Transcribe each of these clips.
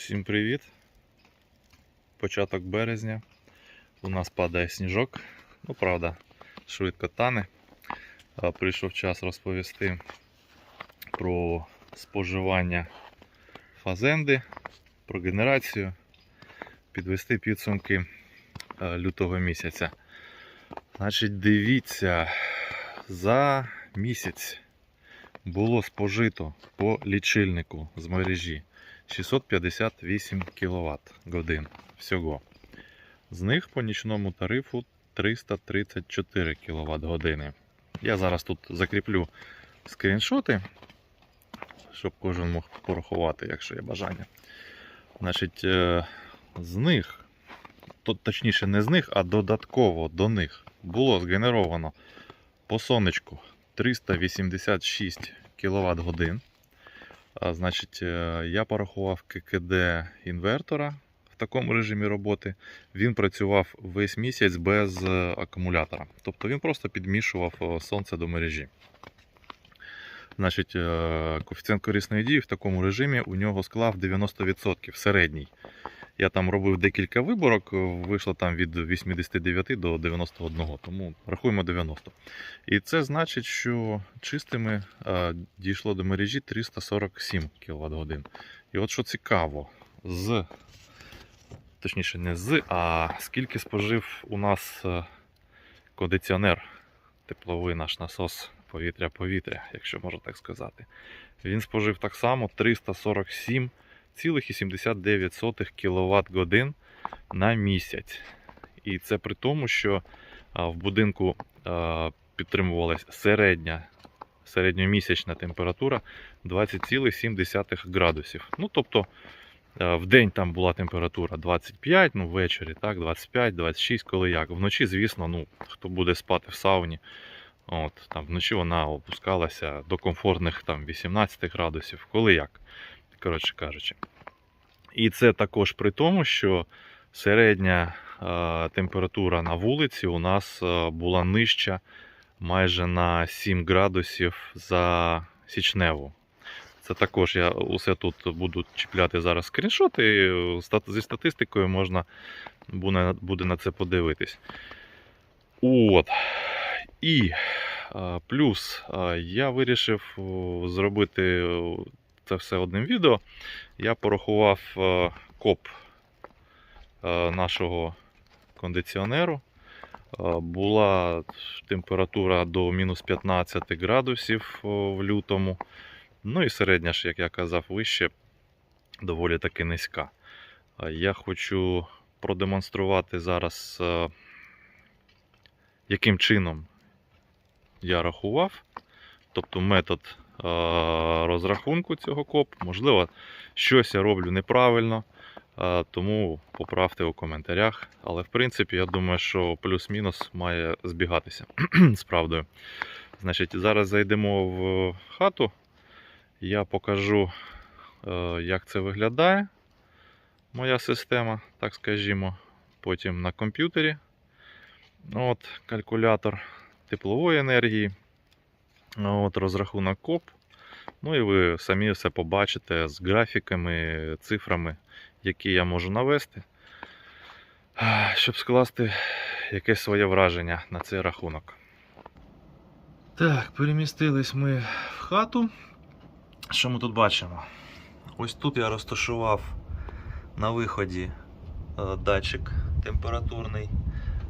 Всім привіт! Початок березня. У нас падає сніжок. Ну, правда, швидко тане. Прийшов час розповісти про споживання фазенди, про генерацію, підвести підсумки е, лютого місяця. Значить, дивіться, за місяць було спожито по лічильнику з мережі 658 кВт годин всього. З них по нічному тарифу 334 кВт години. Я зараз тут закріплю скріншоти, щоб кожен мог порахувати, якщо є бажання. Значить, е, з них, точніше, не з них, а додатково до них було згенеровано по сонечку 386 кВт годин. Значить, е, я порахував ККД інвертора в такому режимі роботи. Він працював весь місяць без е, акумулятора. Тобто він просто підмішував е, сонце до мережі. Значить, коефіцієнт корисної дії в такому режимі у нього склав 90% середній. Я там робив декілька виборок, вийшло там від 89 до 91, тому рахуємо 90. І це значить, що чистими е, дійшло до мережі 347 кВт годин. І от що цікаво, з точніше, не з, а скільки спожив у нас е, кондиціонер, тепловий наш насос повітря-повітря, якщо можна так сказати. Він спожив так само 347,79 кВт годин на місяць. І це при тому, що в будинку а, підтримувалась середня середньомісячна температура 20,7 градусів. Ну, тобто в день там була температура 25, ну ввечері так, 25-26, коли як. Вночі, звісно, ну, хто буде спати в сауні, от, там, вночі вона опускалася до комфортних там, 18 градусів, коли як, коротше кажучи. І це також при тому, що середня е, температура на вулиці у нас е, була нижча майже на 7 градусів за січневу. Це також я усе тут буду чіпляти зараз скріншоти. і Зі статистикою можна буде, на це подивитись. От. І плюс я вирішив зробити це все одним відео. Я порахував е, коп е, нашого кондиціонеру. Е, Була температура до мінус 15 градусів в лютому. Ну і середня ж, як я казав, вище доволі таки низька. Я хочу продемонструвати зараз, яким чином я рахував. Тобто метод розрахунку цього коп. Можливо, щось я роблю неправильно. Е, Тому поправте у коментарях. Але в принципі, я думаю, що плюс-мінус має збігатися з правдою. Значить, зараз зайдемо в хату. Я покажу, е, як це виглядає. Моя система, так скажімо. Потім на комп'ютері. От, калькулятор теплової енергії. От, розрахунок коп. Ну і ви самі все побачите з графіками, цифрами, які я можу навести, щоб скласти якесь своє враження на цей рахунок. Так, перемістились ми в хату. Що ми тут бачимо? Ось тут я розташував на виході е, датчик температурний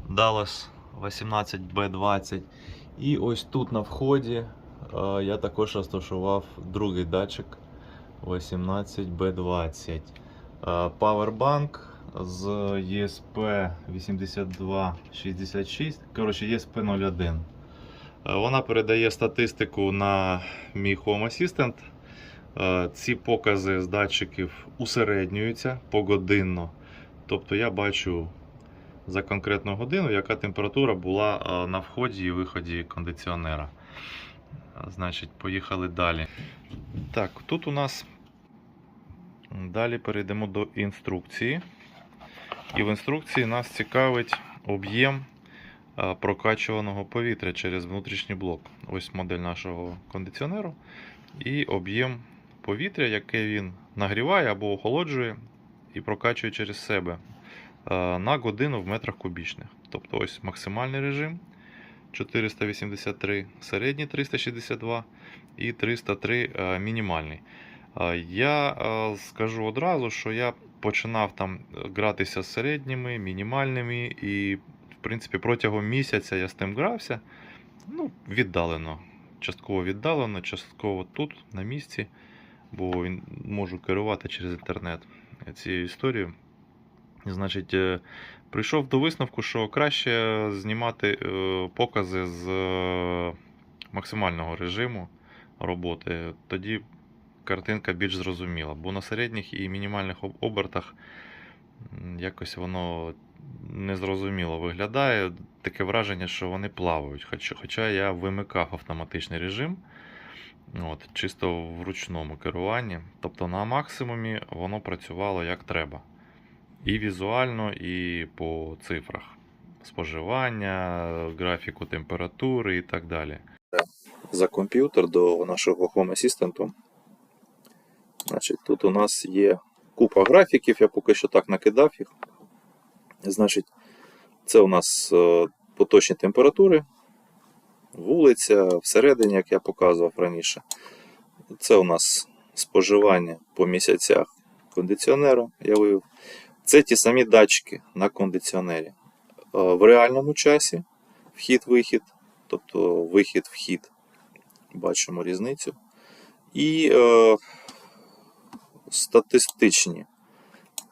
Dallas 18B20. І ось тут на вході е, я також розташував другий датчик 18B20. Е, Павербанк з ESP 8266, коротше ESP 01. Е, Вона передає статистику на мій Home Assistant. Е, Ці покази з датчиків усереднюються погодинно. Тобто я бачу за конкретну годину, яка температура була е, на вході і виході кондиціонера. Значить, поїхали далі. Так, тут у нас далі перейдемо до інструкції. І в інструкції нас цікавить об'єм е, прокачуваного повітря через внутрішній блок. Ось модель нашого кондиціонеру. І об'єм повітря, яке він нагріває або охолоджує і прокачує через себе на годину в метрах кубічних. Тобто ось максимальний режим 483, середній 362 і 303 е, мінімальний. Е, Я е, скажу одразу, що я починав там е, гратися з середніми, мінімальними, і в принципі протягом місяця я з тим грався. Ну, віддалено. Частково віддалено, частково тут, на місці, бо можу керувати через інтернет цією історією. Значить, е, прийшов до висновку, що краще знімати е, покази з е, максимального режиму роботи. Тоді картинка більш зрозуміла, бо на середніх і мінімальних обертах якось воно незрозуміло виглядає. Таке враження, що вони плавають. Хоча, я вимикав автоматичний режим. От, чисто в ручному керуванні. Тобто на максимумі воно працювало як треба. І візуально, і по цифрах. Споживання, графіку температури і так далі. за комп'ютер до нашого Home Assistant. Значить, тут у нас є купа графіків, я поки що так накидав їх. Значить, це у нас е, поточні температури, вулиця, всередині, як я показував раніше. Це у нас споживання по місяцях кондиціонера, я вивів. Це ті самі датчики на кондиціонері. Е, В реальному часі вхід-вихід, тобто вихід-вхід бачимо різницю. І е, статистичні,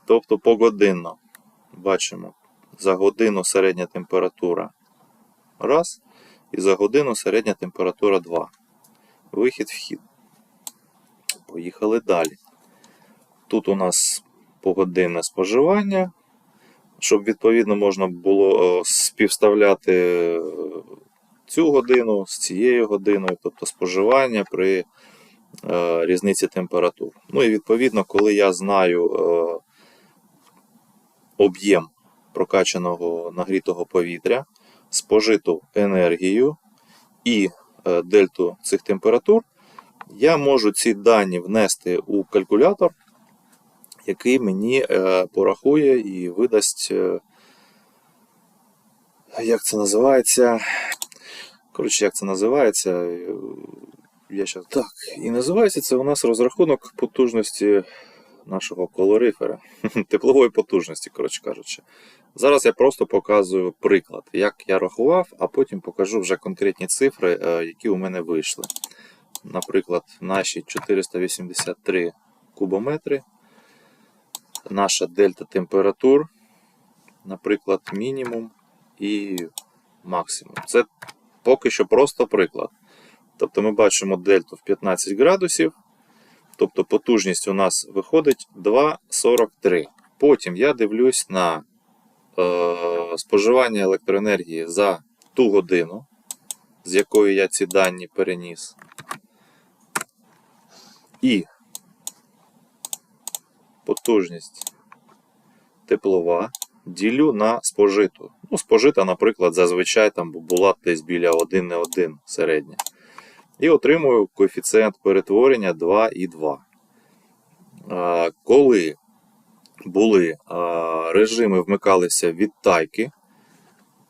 тобто погодинно. Бачимо за годину середня температура раз, і за годину середня температура 2. Вихід-вхід. Поїхали далі. Тут у нас погодинне споживання, щоб відповідно можна було е, співставляти е, цю годину з цією годиною, тобто споживання при е, різниці температур. Ну і відповідно, коли я знаю об'єм прокачаного нагрітого повітря, спожиту енергію і дельту цих температур, я можу ці дані внести у калькулятор, який мені е, порахує і видасть, е, як це називається, Коротше, як це називається? е, Я щас... Так, і називається це у нас розрахунок потужності нашого колорифера. Теплової потужності, коротше кажучи. Зараз я просто показую приклад, як я рахував, а потім покажу вже конкретні цифри, які у мене вийшли. Наприклад, наші 483 кубометри, наша дельта температур, наприклад, мінімум і максимум. Це поки що просто приклад. Тобто ми бачимо дельту в 15 градусів, тобто потужність у нас виходить 2,43. Потім я дивлюсь на е, споживання електроенергії за ту годину, з якої я ці дані переніс. І потужність теплова ділю на спожиту. Ну, спожита, наприклад, зазвичай там була десь біля 1,1 середня. І отримую коефіцієнт перетворення 2,2. А, Коли були режими вмикалися від тайки,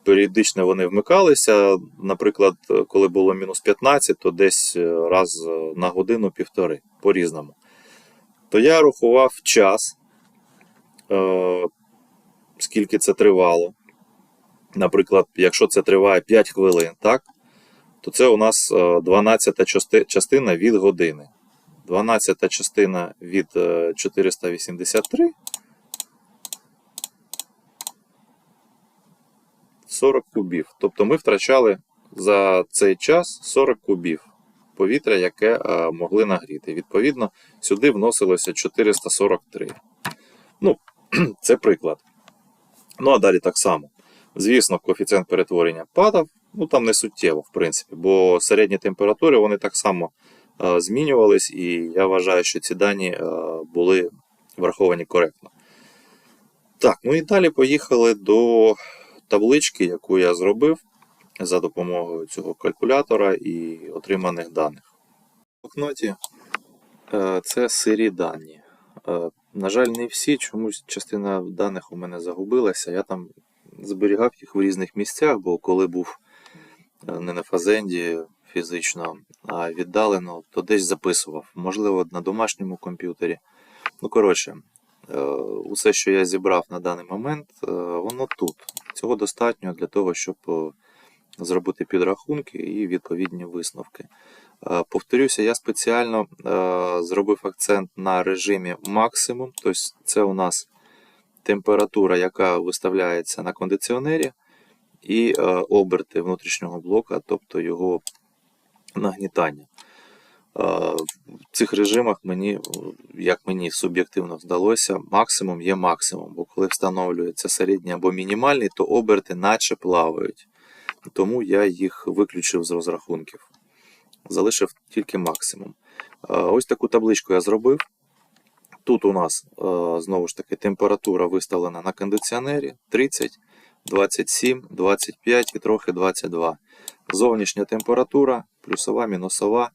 періодично вони вмикалися. Наприклад, коли було мінус 15, то десь раз на годину півтори по-різному. То я рахував час, е, скільки це тривало. Наприклад, якщо це триває 5 хвилин, так, то це у нас 12 частина від години. 12 частина від е, 483. 40 кубів. Тобто ми втрачали за цей час 40 кубів повітря, яке е, могли нагріти. Відповідно, сюди вносилося 443. Ну, це приклад. Ну, а далі так само. Звісно, коефіцієнт перетворення падав, ну там не суттєво, в принципі, бо середні температури вони так само е, змінювались, і я вважаю, що ці дані е, були враховані коректно. Так, ну і далі поїхали до таблички, яку я зробив за допомогою цього калькулятора і отриманих даних. В блокноті е, це сирі дані. Е, На жаль, не всі, чомусь частина даних у мене загубилася. Я там зберігав їх в різних місцях, бо коли був е, не на фазенді фізично, а віддалено, то десь записував. Можливо, на домашньому комп'ютері. Ну, коротше, усе, що я зібрав на даний момент, воно тут. Цього достатньо для того, щоб зробити підрахунки і відповідні висновки. Е, Повторюся, я спеціально е, зробив акцент на режимі максимум, тобто це у нас температура, яка виставляється на кондиціонері, і е, оберти внутрішнього блока, тобто його нагнітання. В цих режимах мені, як мені суб'єктивно здалося, максимум є максимум, бо коли встановлюється середній або мінімальний, то оберти наче плавають. Тому я їх виключив з розрахунків. Залишив тільки максимум. Е, Ось таку табличку я зробив. Тут у нас е, знову ж таки температура виставлена на кондиціонері 30, 27, 25 і трохи 22. Зовнішня температура, плюсова, мінусова.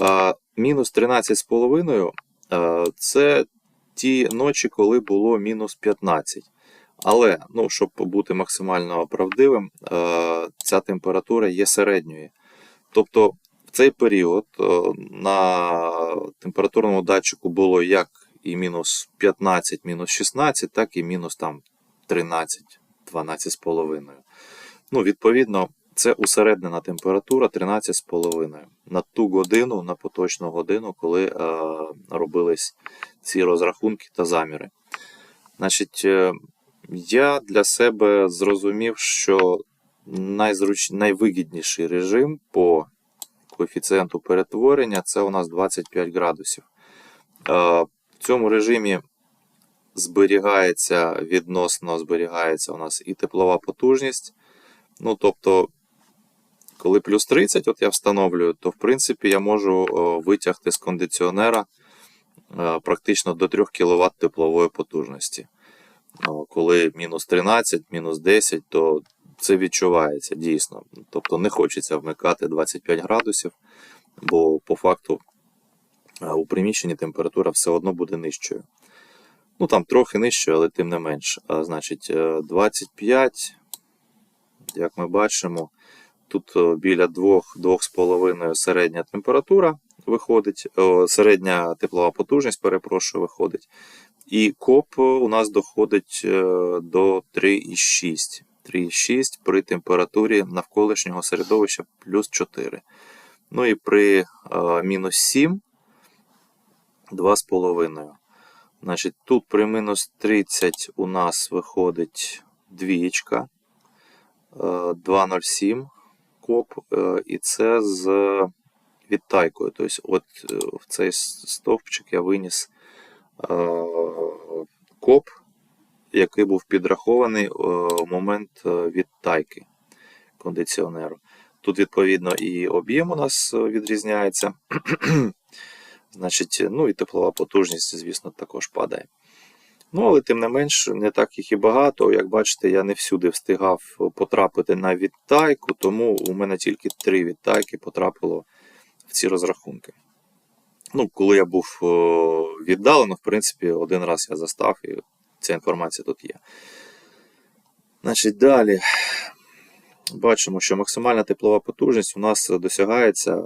Е, Мінус 13,5 е, це ті ночі, коли було мінус 15. Але, ну, щоб бути максимально правдивим, е, ця температура є середньою. Тобто в цей період е, на температурному датчику було як і мінус 15, мінус 16, так і мінус там 13, 12,5. Ну, відповідно, це усереднена температура 13,5 на ту годину, на поточну годину, коли е, робились ці розрахунки та заміри. Значить, е, я для себе зрозумів, що найзруч... найвигідніший режим по коефіцієнту перетворення це у нас 25 градусів. В цьому режимі зберігається відносно зберігається у нас і теплова потужність. Ну, тобто, коли плюс 30 от я встановлюю, то в принципі я можу витягти з кондиціонера е, практично до 3 кВт теплової потужності. Коли мінус 13, мінус 10, то це відчувається дійсно. Тобто не хочеться вмикати 25 градусів, бо по факту у приміщенні температура все одно буде нижчою. Ну там трохи нижчою, але тим не менш. А, значить, е, 25, як ми бачимо, тут е, біля 2-2,5 середня температура виходить, о, середня теплова потужність, перепрошую, виходить. І коп у нас доходить е, до 3,6. 3,6 при температурі навколишнього середовища плюс 4. Ну і при е, мінус 7 2,5. Значить, тут при мінус 30 у нас виходить двієчка. е, 2,07 коп. е, І це з відтайкою. Тобто, от е, в цей стовпчик я виніс е, коп, який був підрахований е, в момент е, відтайки кондиціонеру. Тут, відповідно, і об'єм у нас е, відрізняється. Значить, ну і теплова потужність, звісно, також падає. Ну, але тим не менш, не так їх і багато. Як бачите, я не всюди встигав потрапити на відтайку, тому у мене тільки три відтайки потрапило в ці розрахунки. Ну, коли я був е, віддалено, в принципі, один раз я застав, і ця інформація тут є. Значить, далі бачимо, що максимальна теплова потужність у нас досягається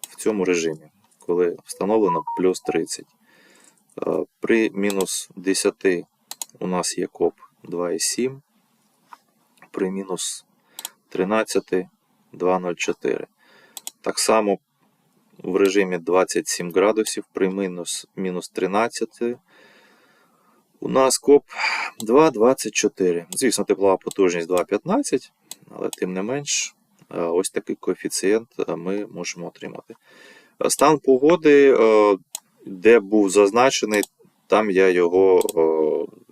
в цьому режимі, коли встановлено плюс 30. Е, При мінус 10 у нас є коп 2,7, при мінус 13 2,04. Так само в режимі 27 градусів при мінус, мінус 13 у нас коп 2,24. Звісно, теплова потужність 2,15, але тим не менш, е, ось такий коефіцієнт е, ми можемо отримати. Стан погоди, е, де був зазначений, там я його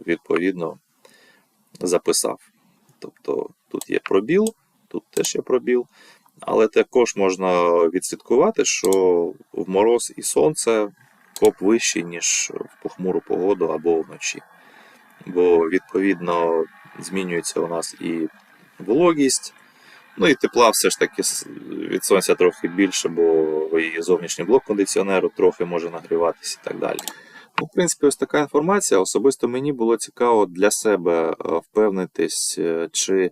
відповідно записав. Тобто тут є пробіл, тут теж є пробіл. Але також можна відслідкувати, що в мороз і сонце коп вищий, ніж в похмуру погоду або вночі. Бо, відповідно, змінюється у нас і вологість. Ну і тепла все ж таки від сонця трохи більше, бо і зовнішній блок кондиціонеру трохи може нагріватися і так далі. Ну, в принципі, ось така інформація. Особисто мені було цікаво для себе е, впевнитись, е, чи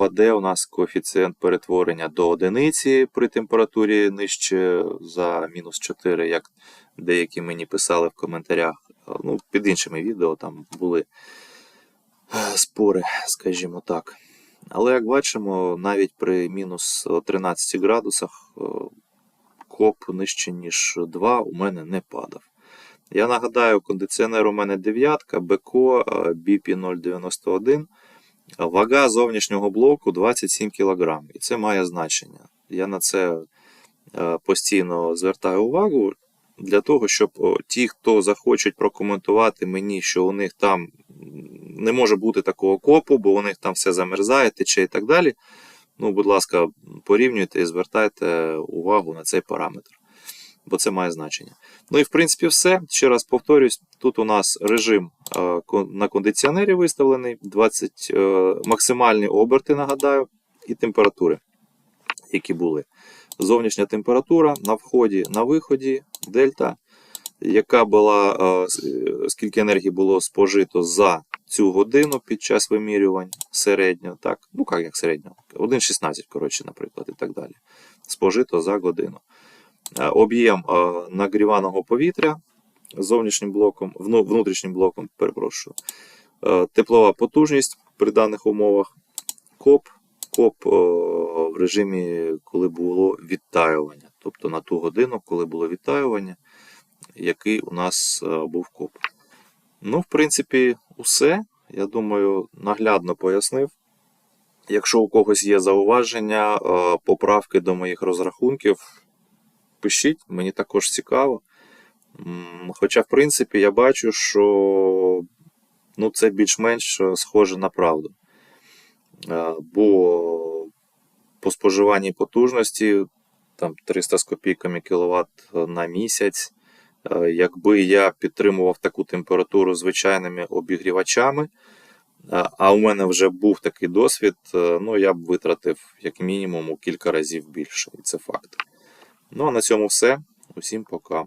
впаде у нас коефіцієнт перетворення до одиниці при температурі нижче за мінус 4, як деякі мені писали в коментарях. Е, Ну, під іншими відео там були е, спори, скажімо так. Але як бачимо, навіть при мінус 13 градусах е, коп нижче, ніж 2 у мене не падав. Я нагадаю, кондиціонер у мене дев'ятка, БКО BP 091. Вага зовнішнього блоку 27 кг. І це має значення. Я на це е, постійно звертаю увагу для того, щоб ті, хто захочуть прокоментувати мені, що у них там не може бути такого копу, бо у них там все замерзає, тече і так далі. Ну, будь ласка, порівнюйте і звертайте увагу на цей параметр, бо це має значення. Ну і в принципі все. Ще раз повторюсь, тут у нас режим е, на кондиціонері виставлений, 20 е, максимальні оберти, нагадаю, і температури, які були. Зовнішня температура на вході, на виході, дельта, яка була, е, скільки енергії було спожито за цю годину під час вимірювань середньо, так, ну як, як середньо, 1,16, коротше, наприклад, і так далі. Спожито за годину. Е, Об'єм е, нагріваного повітря зовнішнім блоком, внутрішнім блоком, перепрошую. Е, Теплова потужність при даних умовах, коп, коп в режимі, коли було відтаювання. Тобто на ту годину, коли було відтаювання, який у нас був коп. Ну, в принципі, усе. Я думаю, наглядно пояснив. Якщо у когось є зауваження, поправки до моїх розрахунків, пишіть, мені також цікаво. Хоча, в принципі, я бачу, що ну, це більш-менш е, схоже на правду. Е, Бо по споживанні потужності там 300 з копійками кВт на місяць. е, Якби я підтримував таку температуру звичайними обігрівачами, е, а у мене вже був такий досвід, е, ну я б витратив як мінімум у кілька разів більше, і це факт. Ну а на цьому все. Усім пока.